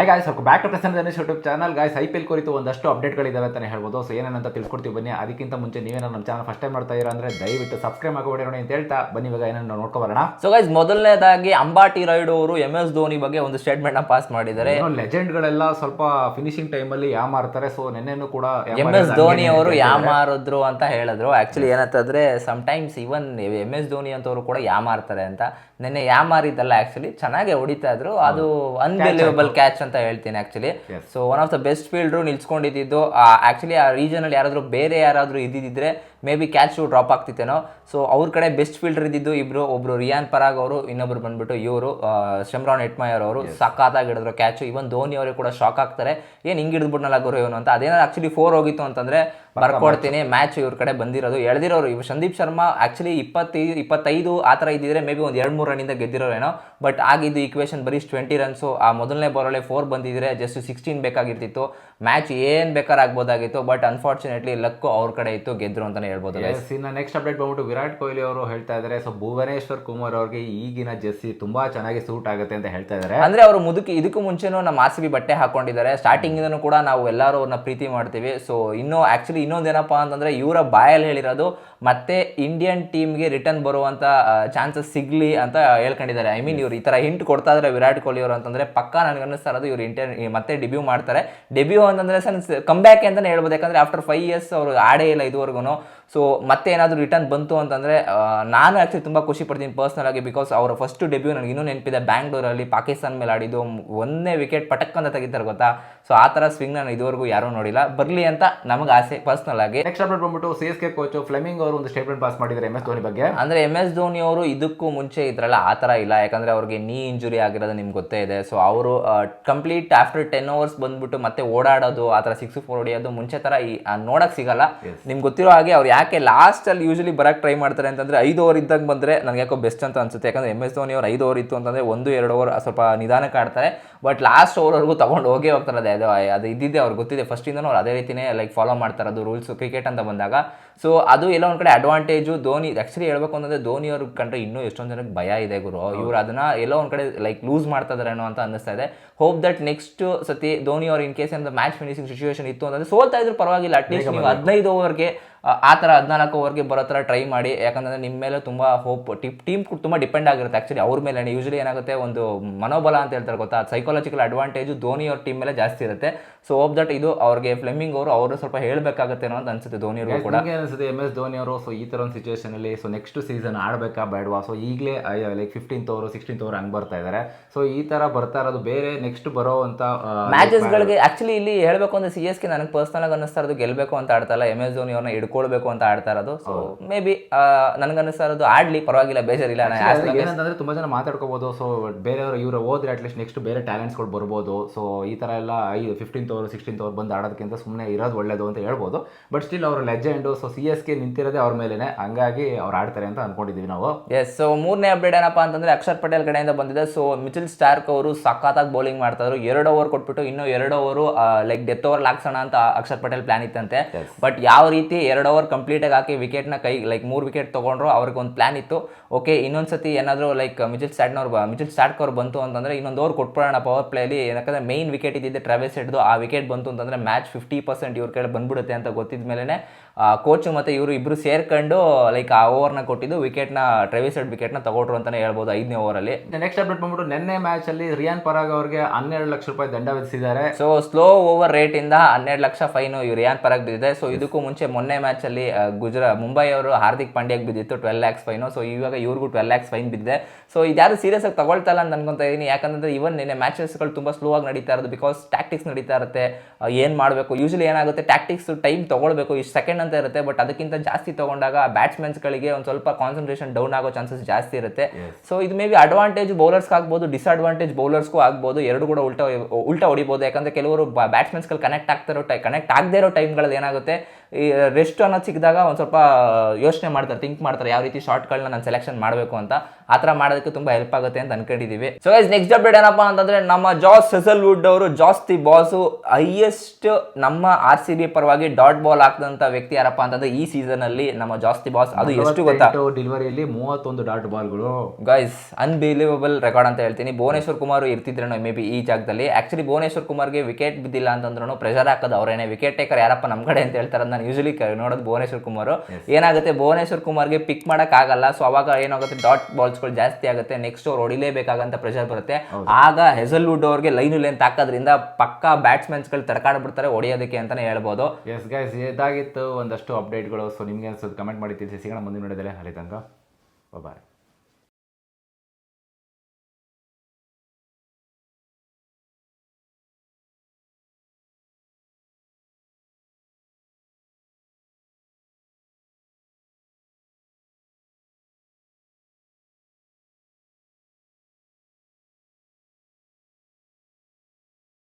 Hi guys ಸ್ವಲ್ಪ back to Prasanna Ganesh YouTube channel guys I P L ಕುರಿತು ಒಂದಷ್ಟು ಅಪ್ಡೇಟ್ಗಳಿದ್ದಾವೆ ಅಂತಲೇ ಹೇಳ್ಬೋದು. ಸೊ ಏನೇನಂತ ತಿಳ್ಕೊಡ್ತೀವಿ ಬನ್ನಿ. ಅದಕ್ಕಿಂತ ಮುಂಚೆ ನೀವೇನೋ ನಮ್ಮ ಚಾನಲ್ ಫಸ್ಟ್ ಟೈಮ್ ಮಾಡ್ತಾ ಇರೋ ಅಂದರೆ ದಯವಿಟ್ಟು ಸಬ್ಸ್ಕ್ರೈಬ್ ಆಗೋಬೇಡಿ ನೋಡಿ ಅಂತ ಹೇಳ್ತಾ ಬನ್ನಿ. ಇವಾಗ ಏನೇನು ನೋಡ್ಕೊಬರೋಣ. ಸೊ ಗೈಸ್ ಮೊದಲನೇದಾಗಿ ಅಂಬಾಟಿ ರೈಡ್ ಅವರು ಎಂ ಎಸ್ ಧೋನಿ ಬಗ್ಗೆ ಒಂದು ಸ್ಟೇಟ್ಮೆಂಟ್ನ ಪಾಸ್ ಮಾಡಿದ್ದಾರೆ. ಏನೋ ಲೆಜೆಂಡ್ಗಳೆಲ್ಲ ಸ್ವಲ್ಪ ಫಿನಿಶಿಂಗ್ ಟೈಮಲ್ಲಿ ಯಾಮಾರ್ತಾರೆ ಸೊ ನೆನ್ನೆನೂ ಕೂಡ ಎಂ ಎಸ್ ಧೋನಿ ಅವರು ಯಾ ಮಾರಿದ್ರು ಅಂತ ಹೇಳಿದ್ರು. Actually sometimes even M S Dhoni ಅಂತವರು ಕೂಡ ಯಾ ಮಾರ್ತಾರೆ ಅಂತ. ನೆನ್ನೆ ಯಾ ಮಾರಿದ್ದಲ್ಲ ಆಕ್ಚುಲಿ ಚೆನ್ನಾಗೆ ಹೊಡಿತಾ ಇದ್ರು. ಅದು ಅನ್ಬಿಲಿವಬಲ್ ಕ್ಯಾಚ್ ಅಂತ ಹೇಳ್ತೀನಿ actually so one of the best fielder ನಿಲ್ಸ್ಕೊಂಡಿದ್ದು actually ಆ ರೀಜನಲ್ಲಿ ಯಾರಾದರೂ ಯಾರಾದ್ರೂ ಬೇರೆ ಯಾರಾದರೂ ಇದ್ದಿದ್ರೆ ಮೇ ಬಿ ಕ್ಯಾಚು ಡ್ರಾಪ್ ಆಗ್ತಿತ್ತೇನೋ. ಸೊ ಅವ್ರ ಕಡೆ ಬೆಸ್ಟ್ ಫೀಲ್ಡರ್ ಇದ್ದಿದ್ದು ಇಬ್ರು ಒಬ್ರು ರಿಯಾನ್ ಪರಾಗ್ ಅವರು ಇನ್ನೊಬ್ರು ಬಂದ್ಬಿಟ್ಟು ಇವರು ಶಮ್ರಾನ್ ಎಟ್ಮಯರ್ ಅವರು. ಸಖತ್ತಾಗಿ ಹಿಡಿದ್ರು ಕ್ಯಾಚು ಇವನ್ ಧೋನಿ ಅವರೇ ಕೂಡ ಶಾಕ್ ಆಗ್ತಾರೆ. ಏನ್ ಹಿಂಗ್ ಹಿಡಿದ್ಬಿಟ್ನಲ್ಲ ಗುರು ಇವನು ಅಂತ. ಅದೇನಾದ್ರು ಆಕ್ಚುಲಿ ಫೋರ್ ಹೋಗಿತ್ತು ಅಂತಂದ್ರೆ ಬರ್ಕೊಡ್ತೀನಿ. ಮ್ಯಾಚ್ ಇವ್ರ ಕಡೆ ಬಂದಿರೋದು. ಎಳ್ದಿರೋರು ಇವ್ ಸಂದೀಪ್ ಶರ್ಮಾ ಆಕ್ಚುಲಿ ಇಪ್ಪತ್ತೈದು ಇಪ್ಪತ್ತೈದು ಆ ಥರ ಇದ್ದಿದ್ರೆ ಮೇ ಬಿ ಒಂದು ಎರಡು ಮೂರು ರನ್ನಿಂದ ಗೆದ್ದಿರೋರೇನೋ. ಬಟ್ ಆಗಿದ್ದು ಈಕ್ವೇಶನ್ ಬರೀ ಟ್ವೆಂಟಿ ರನ್ಸು ಆ ಮೊದಲನೇ ಬಾಲಲ್ಲೇ ಫೋರ್ ಬಂದಿದ್ರೆ ಜಸ್ಟ್ ಸಿಕ್ಸ್ಟೀನ್ ಬೇಕಾಗಿರ್ತಿತ್ತು. ಮ್ಯಾಚ್ ಏನ್ ಬೇಕಾದ್ರೆ ಆಗ್ಬೋದಾಗಿತ್ತು. ಬಟ್ ಅನ್ಫಾರ್ಚುನೇಟ್ಲಿ ಲಕ್ಕು ಅವ್ರ ಕಡೆ ಇತ್ತು ಗೆದ್ರು ಅಂತಾನೆ ಹೇಳ್ಬೋದು. ಇನ್ನು ನೆಕ್ಸ್ಟ್ ಅಪ್ಡೇಟ್ ಬಂದ್ಬಿಟ್ಟು ವಿರಾಟ್ ಕೊಹ್ಲಿ ಅವರು ಹೇಳ್ತಾ ಇದ್ದಾರೆ ಸೊ ಭುವನೇಶ್ವರ್ ಕುಮಾರ್ ಅವ್ರಿಗೆ ಈಗಿನ ಜೆರ್ಸಿ ತುಂಬಾ ಚೆನ್ನಾಗಿ ಸೂಟ್ ಆಗುತ್ತೆ ಅಂತ ಹೇಳ್ತಾ ಇದ್ದಾರೆ ಅಂದ್ರೆ ಅವರು ಮುದುಕಿ ಇದಕ್ಕೂ ಮುಂಚೆನೂ ನಮ್ಮ ಆರ್ ಸಿ ಬಿ ಬಟ್ಟೆ ಹಾಕೊಂಡಿದ್ದಾರೆ. ಸ್ಟಾರ್ಟಿಂಗ್ ಇಂದನೂ ಕೂಡ ನಾವು ಎಲ್ಲರೂ ಅವ್ರನ್ನ ಪ್ರೀತಿ ಮಾಡ್ತೀವಿ. ಸೊ ಇನ್ನು ಆಕ್ಚುಲಿ ಇನ್ನೊಂದೇನಪ್ಪ ಅಂತಂದ್ರೆ ಇವರ ಬಾಯಲ್ಲಿ ಹೇಳಿರೋದು ಮತ್ತೆ ಇಂಡಿಯನ್ ಟೀಮ್ಗೆ ರಿಟರ್ನ್ ಬರುವಂತ ಚಾನ್ಸಸ್ ಸಿಗ್ಲಿ ಅಂತ ಹೇಳ್ಕೊಂಡಿದ್ದಾರೆ. ಐ ಮೀನ್ ಇವ್ರು ಈ ತರ ಹಿಂಟ್ ಕೊಡ್ತಾ ಇದ್ರೆ ವಿರಾಟ್ ಕೊಹ್ಲಿ ಅವರು ಅಂತಂದ್ರೆ ಪಕ್ಕಾ ನನಗೆ ಅನ್ನಿಸ್ತಾ ಇರೋದು ಇವ್ರು ಇಂಡಿಯನ್ ಮತ್ತೆ ಡೆಬ್ಯೂ ಮಾಡ್ತಾರೆ. ಡೆಬ್ಯೂ ಅಂತಂದ್ರೆ ಸಣ್ಣ ಕಮ್ ಬ್ಯಾಕ್ ಅಂತಾನೆ ಹೇಳ್ಬೋದು. ಯಾಕಂದ್ರೆ ಆಫ್ಟರ್ ಫೈವ್ ಇಯರ್ಸ್ ಅವರು ಆಡೇ ಇಲ್ಲ ಇದುವರೆಗೂ ಸೊ ಮತ್ತೆ ಏನಾದರೂ ರಿಟರ್ನ್ ಬಂತು ಅಂತಂದರೆ ನಾನು ಆ್ಯಕ್ಚುಲಿ ತುಂಬ ಖುಷಿ ಪಡ್ತೀನಿ ಪರ್ಸ್ನಲ್ ಆಗಿ ಬಿಕಾಸ್ ಅವರ ಫಸ್ಟ್ ಡೆಬ್ಯೂ ನನಗೆ ಇನ್ನೂ ನೆನಪಿದೆ. ಬ್ಯಾಂಗ್ಳೂರಲ್ಲಿ ಪಾಕಿಸ್ತಾನ ಮೇಲೆ ಆಡಿದ್ದು ಒಂದೇ ವಿಕೆಟ್ ಪಟಕ್ ಅಂತ ತೆಗಿತಾರೆ ಗೊತ್ತಾ? ಸೊ ಆ ಥರ ಸ್ವಿಂಗ್ ನಾನು ಇದುವರೆಗೂ ಯಾರೂ ನೋಡಿಲ್ಲ. ಬರಲಿ ಅಂತ ನಮಗೆ ಆಸೆ ಪರ್ಸ್ನಲ್ ಆಗಿ. ನೆಕ್ಸ್ಟ್ ಅಪ್ಡೇಟ್ ಬಂದ್ಬಿಟ್ಟು C S K coach Fleming ಅವರು ಒಂದು ಸ್ಟೇಟ್ಮೆಂಟ್ ಪಾಸ್ ಮಾಡಿದ್ದಾರೆ. ಎಂ ಎಸ್ ಧೋನಿ ಬಗ್ಗೆ. ಅಂದರೆ ಎಂ ಎಸ್ ಧೋನಿ ಅವರು ಇದಕ್ಕೂ ಮುಂಚೆ ಇದ್ರಲ್ಲ ಆ ಥರ ಇಲ್ಲ. ಯಾಕಂದ್ರೆ ಅವ್ರಿಗೆ ನೀ ಇಂಜುರಿ ಆಗಿರೋದು ನಿಮ್ಗೆ ಗೊತ್ತೇ ಇದೆ. ಸೊ ಅವರು ಕಂಪ್ಲೀಟ್ ಆಫ್ಟರ್ ಟೆನ್ ಅವರ್ಸ್ ಬಂದ್ಬಿಟ್ಟು ಮತ್ತೆ ಓಡಾಡೋದು ಆ ಥರ ಸಿಕ್ಸ್ ಫೋರ್ ಹೊಡಿಯೋದು ಮುಂಚೆ ಥರ ಈ ನೋಡೋಕ್ಕೆ ನೋಡಕ್ ಸಿಗಲ್ಲ. ನಿಮ್ಗೆ ಗೊತ್ತಿರೋ ಹಾಗೆ ಅವ್ರು ಯಾಕೆ ಲಾಸ್ಟಲ್ಲಿ ಯೂಶಲಿ ಬರೋಕ್ಕೆ ಟ್ರೈ ಮಾಡ್ತಾರೆ ಅಂತಂದ್ರೆ ಐದು ಓವರ್ ಇದ್ದಾಗ ಬಂದ್ರೆ ನನಗೆ ಯಾಕೋ ಬೆಸ್ಟ್ ಅಂತ ಅನ್ಸುತ್ತೆ. ಯಾಕಂದ್ರೆ ಎಂ ಎಸ್ ಧೋನಿ ಅವರು ಐದು ಓವರ್ ಇತ್ತು ಅಂತಂದ್ರೆ ಒಂದು ಎರಡು ಓವರ್ ಸ್ವಲ್ಪ ನಿಧಾನಕ್ಕೆ ಆಡ್ತಾರೆ ಬಟ್ ಲಾಸ್ಟ್ ಓವರ್ವರೆಗೂ ತೊಗೊಂಡು ಹೋಗೇ ಹೋಗ್ತಾರೆ. ಅದೇ ಅದು ಅದು ಇದ್ದಿದ್ದೆ ಅವ್ರಿಗೆ ಗೊತ್ತಿದೆ. ಫಸ್ಟಿಂದನೂ ಅವ್ರು ಅದೇ ರೀತಿಯೇ ಲೈಕ್ ಫಾಲೋ ಮಾಡ್ತಾರೆ. ಅದು ರೂಲ್ಸ್ ಕ್ರಿಕೆಟ್ ಅಂತ ಬಂದಾಗ. ಸೊ ಅದು ಎಲ್ಲ ಒಂದ್ ಕಡೆ ಅಡ್ವಾಂಟೇಜು ಧೋನಿ ಆ್ಯಕ್ಚುಲಿ ಹೇಳ್ಬೇಕು ಅಂತಂದ್ರೆ ಧೋನಿ ಅವ್ರ ಕಂಡ್ರೆ ಇನ್ನೂ ಎಷ್ಟೊಂದು ಜನಕ್ಕೆ ಭಯ ಇದೆ ಗುರು. ಇವ್ರು ಅದನ್ನ ಎಲ್ಲೋ ಒಂದ್ ಕಡೆ ಲೈಕ್ ಲೂಸ್ ಮಾಡ್ತಾ ಇದಾರೇನೋ ಅಂತ ಅನ್ನಿಸ್ತಾ ಇದೆ. ಹೋಪ್ ದಟ್ ನೆಕ್ಸ್ಟ್ ಸತಿ ಧೋನಿ ಅವ್ರು ಇನ್ ಕೇಸ್ ಏನಾದ್ರು ಮ್ಯಾಚ್ ಫಿನಿಶಿಂಗ್ ಸಿಚುವೇಶನ್ ಇತ್ತು ಅಂತಂದ್ರೆ ಸೋಲ್ತಾ ಇದ್ರು ಪರವಾಗಿಲ್ಲ. ಅಟ್ಲೀಸ್ಟ್ ನೀವು ಹದಿನೈದು ಓವರ್ಗೆ ಆ ಥರ ಹದಿನಾಲ್ಕು ಓವರ್ಗೆ ಬರೋ ಥರ ಟ್ರೈ ಮಾಡಿ. ಯಾಕಂದ್ರೆ ನಿಮ್ಮ ಮೇಲೆ ತುಂಬ ಹೋಪ್ ಟಿಪ್ ಟೀಮ್ ತುಂಬ ಡಿಪೆಂಡ್ ಆಗಿರುತ್ತೆ ಆ್ಯಕ್ಚುಲಿ ಅವ್ರ ಮೇಲೆ. ಯೂಶಲಿ ಏನಾಗುತ್ತೆ ಒಂದು ಮನೋಬಲ ಅಂತ ಹೇಳ್ತಾರೆ ಗೊತ್ತಾ? ಸೈಕಾಲಜಿಕಲ್ ಅಡ್ವಾಂಟೇಜು ಧೋನಿ ಅವ್ರ ಟೀಮ್ ಮೇಲೆ ಜಾಸ್ತಿ ಇರುತ್ತೆ. ಸೊ ಹೋಪ್ ದಟ್ ಇದು ಅವ್ರಿಗೆ ಫ್ಲೆಮಿಂಗ್ ಅವರು ಅವರು ಸ್ವಲ್ಪ ಹೇಳಬೇಕಾಗತ್ತೇನೋ ಅಂತ ಅನ್ಸುತ್ತೆ ಧೋನಿ ಅವರು ಕೂಡ. ಅನ್ಸುತ್ತೆ ಅನಿಸುತ್ತೆ ಎಂ ಎಸ್ ಧೋನಿ ಅವರು ಸೊ ಈ ಥರ ಒಂದು ಸಿಚುವೇಷನಲ್ಲಿ ಸೊ ನೆಕ್ಸ್ಟ್ ಸೀಸನ್ ಆಡಬೇಕಾ ಬೇಡವಾ? ಸೊ ಈಗಲೇ ಲೈಕ್ ಫಿಫ್ಟೀನ್ತ್ ಅವರು ಸಿಕ್ಸ್ಟೀನ್ತ್ ಅವರು ಹಂಗೆ ಬರ್ತಾ ಇದ್ದಾರೆ ಸೊ ಈ ತರ ಬರ್ತಾ ಇರೋದು ಬೇರೆ ನೆಕ್ಸ್ಟ್ ಬರೋ ಅಂತ ಮ್ಯಾಚಸ್ಗಳಿಗೆ ಆ್ಯಕ್ಚುಲಿ ಇಲ್ಲಿ ಹೇಳಬೇಕು ಅಂದರೆ ಸಿ ಎಸ್ ಕೆ ನನಗೆ ಪರ್ಸನಲ್ ಆಗಿ ಅನ್ನಿಸ್ತಾ ಇರೋದು ಗೆಲ್ಲಬೇಕು ಅಂತ ಆಡ್ತಾ ಇಲ್ಲ ಎಂ ಎಸ್ ಧೋನಿ ಅವ್ರನ್ನ ಹಿಡ್ಕೊಳ್ಬೇಕು ಅಂತ ಆಡ್ತಾ ಇರೋದು. ಸೊ ಮೇ ಬಿ ನನಗೆ ಅನ್ನಿಸ್ತಾ ಇರೋದು ಆಡ್ಲಿ ಪರವಾಗಿಲ್ಲ ಬೇಜಾರಿಲ್ಲ ಏನಂತಂದ್ರೆ ತುಂಬಾ ಜನ ಮಾತಾಡ್ಕೋಬಹುದು ಸೊ ಬೇರೆಯವರು ಇವರು ಹೋದ್ರೆ ಅಟ್ಲೀಸ್ಟ್ ನೆಕ್ಸ್ಟ್ ಬೇರೆ ಟ್ಯಾಲೆಂಟ್ಸ್ಗಳು ಬರ್ಬೋದು. ಸೊ ಈ ತರ ಎಲ್ಲ ಐದು ಫಿಫ್ಟೀನ್ತ್ ಓವರ್ ಸಿಕ್ಸ್ಟೀನ್ತ್ ಓವರ್ ಬಂದು ಆಡೋದಕ್ಕಿಂತ ಸುಮ್ಮನೆ ಇರೋದು ಒಳ್ಳೇದು ಅಂತ ಹೇಳ್ಬೋದು. ಬಟ್ ಸ್ಟಿಲ್ ಅವರು legend so C S K ನಿಂತಿರೋದೇ ಅವ್ರ ಮೇಲೆ ಹಂಗಾಗಿ ಅವ್ರು ಆಡ್ತಾರೆ ಅಂತ ಅನ್ಕೊಂಡಿದ್ದೀವಿ ನಾವು. ಎಸ್ ಸೊ ಮೂರನೇ ಅಪ್ಡೇಟ್ ಏನಪ್ಪ ಅಂತಂದ್ರೆ ಅಕ್ಷರ್ ಪಟೇಲ್ ಕಡೆಯಿಂದ ಬಂದಿದೆ. ಸೊ ಮಿಚಿಲ್ ಸ್ಟಾರ್ಕ್ ಅವರು ಸಖತ್ತಾಗಿ ಬೌಲಿಂಗ್ ಮಾಡ್ತಾ ಇದ್ರು. ಎರಡು ಓವರ್ ಕೊಟ್ಬಿಟ್ಟು ಇನ್ನೂ ಎರಡು ಓವರು ಲೈಕ್ ಡೆತ್ ಓವರ್ ಹಾಕ್ಸೋಣ ಅಂತ ಅಕ್ಷರ್ ಪಟೇಲ್ ಪ್ಲಾನ್ ಇತ್ತಂತೆ. ಬಟ್ ಯಾವ ರೀತಿ ಎರಡು ಓವರ್ ಕಂಪ್ಲೀಟ್ ಆಗಿ ಹಾಕಿ ವಿಕೆಟ್ನ ಕೈ ಲೈಕ್ ಮೂರು ವಿಕೆಟ್ ತಗೊಂಡ್ರು ಅವ್ರಿಗೆ ಒಂದು ಪ್ಲಾನ್ ಇತ್ತು. ಓಕೆ ಇನ್ನೊಂದು ಸತಿ ಏನಾದರೂ ಲೈಕ್ ಮಿಚಿಲ್ ಸ್ಟಾರ್ಟ್ನವ್ರು ಮಿಚಿಲ್ ಸ್ಟಾರ್ಕ್ ಅವ್ರು ಬಂತು ಅಂತಂದ್ರೆ ಇನ್ನೊಂದು ಓವರ್ ಕೊಟ್ಬಿಡೋಣ ಪವರ್ ಪ್ಲೇಲಿ ಯಾಕಂದ್ರೆ ಮೈನ್ ವಿಕೆಟ್ ಇದ್ದಿದ್ದೆ ಟ್ರಾವೆಲ್ಸ್ ಹಿಡಿದು ಆ ವಿಕೆಟ್ ಬಂತು ಅಂತಂದರೆ ಮ್ಯಾಚ್ ಫಿಫ್ಟಿ ಪರ್ಸೆಂಟ್ ಇವ್ರ ಕಡೆ ಬಂದ್ಬಿಡುತ್ತೆ ಅಂತ ಗೊತ್ತಿದ ಮೇಲೆ ಕೋಚು ಮತ್ತು ಇವರು ಇಬ್ಬರು ಸೇರ್ಕೊಂಡು ಲೈಕ್ ಆ ಓವರ್ನ ಕೊಟ್ಟಿದ್ದು ವಿಕೆಟ್ನ ಟ್ರೆವಿಸ್ ಹೆಡ್ ವಿಕೆಟ್ನ ತಗೊಂಡ್ರು ಅಂತಲೇ ಹೇಳ್ಬೋದು ಐದನೇ ಓವರಲ್ಲಿ ನೆಕ್ಸ್ಟ್ ಅಪ್ಡೇಟ್ ಬಂದ್ಬಿಟ್ಟು ನಿನ್ನೆ ಮ್ಯಾಚಲ್ಲಿ ರಿಯಾನ್ ಪರಾಗ್ ಅವರಿಗೆ ಹನ್ನೆರಡು ಲಕ್ಷ ರೂಪಾಯಿ ದಂಡ ವಿಧಿಸಿದ್ದಾರೆ. ಸೊ ಸ್ಲೋ ಓವರ್ ರೇಟಿಂದ ಇಂದ ಹನ್ನೆರಡು ಲಕ್ಷ ಫೈನು ಇವ್ರು ರಿಯಾನ್ ಪರಾಗ್ ಬಿದ್ದಿದೆ. ಸೊ ಇದಕ್ಕೂ ಮುಂಚೆ ಮೊನ್ನೆ ಮ್ಯಾಚ್ ಆ, ಗುಜರಾ ಮುಂಬೈ ಅವರು ಹಾರ್ದಿಕ್ ಪಾಂಡ್ಯಾಗೆ ಬಿದ್ದಿತ್ತು ಟ್ವೆಲ್ ಲ್ಯಾಕ್ಸ್ ಫೈನು ಸೊ ಇವಾಗ ಇವ್ರಿಗೂ ಟ್ವೆಲ್ ಲ್ಯಾಕ್ಸ್ ಫೈನ್ ಬಿದ್ದಿದೆ. ಸೊ ಇದ್ಯಾರು ಸೀರಿಯಸ್ ಆಗಿ ತಗೊಳ್ತಾ ಇಲ್ಲ ಅಂತ ಅನ್ಕೊಂತ ಇದ್ದೀನಿ ಯಾಕಂದ್ರೆ ಇವನ್ ನಿನ್ನೆ ಮ್ಯಾಚಸ್ಗಳು ತುಂಬ ಸ್ಲೋ ಆಗಿ ನಡೀತಾ ಇರೋದು. ಬಿಕಾಸ್ ಟ್ಯಾಕ್ಟಿಕ್ಸ್ ನಡೀತಾ ಇರುತ್ತೆ ಏನು ಮಾಡಬೇಕು? ಯೂಶಲಿ ಏನಾಗುತ್ತೆ? ಟ್ಯಾಕ್ಟಿಕ್ಸ್ ಟೈಮ್ ತೊಗೊಳ್ಬೇಕು. ಇಷ್ಟು ಸೆಕೆಂಡ್ ಅಂತ ಇರುತ್ತೆ. ಬಟ್ ಅದಕ್ಕಿಂತ ಜಾಸ್ತಿ ತಗೊಂಡಾಗ ಬ್ಯಾಟ್ಸ್ಮನ್ಸ್ಗಳಿಗೆ ಒಂದು ಸ್ವಲ್ಪ ಕಾನ್ಸಂಟ್ರೇಷನ್ ಡೌನ್ ಆಗೋ ಚಾನ್ಸಸ್ ಜಾಸ್ತಿ ಇರುತ್ತೆ. ಸೊ ಇದು ಮೇ ಬಿ ಅಡ್ವಾಂಟೇಜ್ ಬೌಲರ್ಸ್ಗೆ ಆಗ್ಬೋದು ಡಿಸ್ಅಡ್ವಾಂಟೇಜ್ ಬೌಲರ್ಸ್ಗೂ ಆಗ್ಬೋದು. ಎರಡು ಕೂಡ ಉಲ್ಟಾ ಉಲ್ಟಾ ಹೊಡಿಬೋದು. ಯಾಕಂದ್ರೆ ಕೆಲವರು ಬ್ಯಾಟ್ಸ್ಮನ್ಸ್ಗಳು ಕನೆಕ್ಟ್ ಆಗ್ತಿರೋ ಟೈ ಕನೆಕ್ಟ್ ಆಗದೇ ಇರೋ ಟೈಮ್ಗಳಲ್ಲಿ ಏನಾಗುತ್ತೆ? ಈ ರೆಸ್ಟ್ ಅನ್ನೋದು ಸಿಕ್ಕಿದಾಗ ಒಂದು ಸ್ವಲ್ಪ ಯೋಚನೆ ಮಾಡ್ತಾರೆ ಥಿಂಕ್ ಮಾಡ್ತಾರೆ ಯಾವ ರೀತಿ ಶಾರ್ಟ್ಗಳನ್ನ ನಾನು ಸೆಲೆಕ್ಷನ್ ಮಾಡಬೇಕು ಅಂತ. ಆ ಥರ ಮಾಡೋದಕ್ಕೆ ತುಂಬ ಹೆಲ್ಪ್ ಆಗುತ್ತೆ ಅಂತ ಅನ್ಕೊಂಡಿದ್ದೀವಿ ಸೊ ನೆಕ್ಸ್ಟ್ ಅಪ್ಡೇಟ್ ಏನಪ್ಪಾ ಅಂತಂದ್ರೆ ನಮ್ಮ ಜಾಸ್ ಸೆಸಲ್ವುಡ್ ಅವರು ಜಾಸ್ತಿ ಬಾಸು ಹೈಯೆಸ್ಟ್ ನಮ್ಮ ಆರ್ ಸಿ ಬಿ ಪರವಾಗಿ ಡಾಟ್ ಬಾಲ್ ಹಾಕಿದಂಥ ವ್ಯಕ್ತಿ ಯಾರಪ್ಪ ಅಂತಂದ್ರೆ ಈ ಸೀಸನ್ ಅಲ್ಲಿ ನಮ್ಮ ಜಾಸ್ತಿ ಬಾಸ್ ಅದು ಎಷ್ಟು ಗೊತ್ತಾ? ಡೆಲಿವರಿಯಲ್ಲಿ ಮೂವತ್ತೊಂದು ಡಾಟ್ ಬಾಲ್ಗಳು ಗೈಸ್ ಅನ್ಬಿಲೀವಬಲ್ ರೆಕಾರ್ಡ್ ಅಂತ ಹೇಳ್ತೀನಿ. ಭುವನೇಶ್ವರ್ ಕುಮಾರ್ ಇರ್ತಿದ್ರೇನೋ ಮೇ ಬಿ ಈ ಜಾಗದಲ್ಲಿ. ಆಕ್ಚುಲಿ ಭುವನೇಶ್ವರ್ ಕುಮಾರ್ಗೆ ವಿಕೆಟ್ ಬಿದ್ದಿಲ್ಲ ಅಂತಂದ್ರೂ ಪ್ರೆಷರ್ ಹಾಕೋದು ಅವರೇನೆ. ವಿಕೆಟ್ ಟೇಕರ್ ಯಾರಪ್ಪ ನಮ್ಮ ಕಡೆ ಅಂತ ಹೇಳ್ತಾರೆ ನಾನು ಯೂಶಲಿ ನೋಡೋದು ಭುವನೇಶ್ವರ್ ಕುಮಾರ್. ಏನಾಗುತ್ತೆ ಭುವನೇಶ್ವರ್ ಕುಮಾರ್ಗೆ ಪಿಕ್ ಮಾಡೋಕ್ಕಾಗಲ್ಲ ಆಗಲ್ಲ ಸೊ ಅವಾಗ ಏನಾಗುತ್ತೆ ಡಾಟ್ ಬಾಲ್ಸ್ಗಳು ಜಾಸ್ತಿ ಆಗುತ್ತೆ ನೆಕ್ಸ್ಟ್ ಅವ್ರು ಹೊಡಿಲೇಬೇಕಾಗಂತ ಪ್ರೆಷರ್ ಬರುತ್ತೆ. ಆಗ ಹೆಸಲ್ವುಡ್ ಅವ್ರಿಗೆ ಲೈನ್ ಲೈನ್ ತಾಕೋದ್ರಿಂದ ಪಕ್ಕಾ ಬ್ಯಾಟ್ಸ್ಮನ್ಸ್ಗಳು ತಡ್ಕಾಡ್ಬಿಡ್ತಾರೆ ಹೊಡಿಯೋದಕ್ಕೆ ಅಂತಾನೆ ಹೇಳ್ಬೋದು. ಎಸ್ ಗೈಸ್ ಇದಾಗಿತ್ತು ಒಂದಷ್ಟು ಅಪ್ಡೇಟ್ಗಳು ಸೊ ನಿಮ್ಗೆ ಅನ್ಸೋದು ಕಮೆಂಟ್ ಮಾಡಿ ತಿಳಿಸಿ. ಸಿಗೋಣ ಮುಂದಿನ ನೋಡಿದರೆ ಅಲ್ಲಿ ತನಕ ಬಾಯ್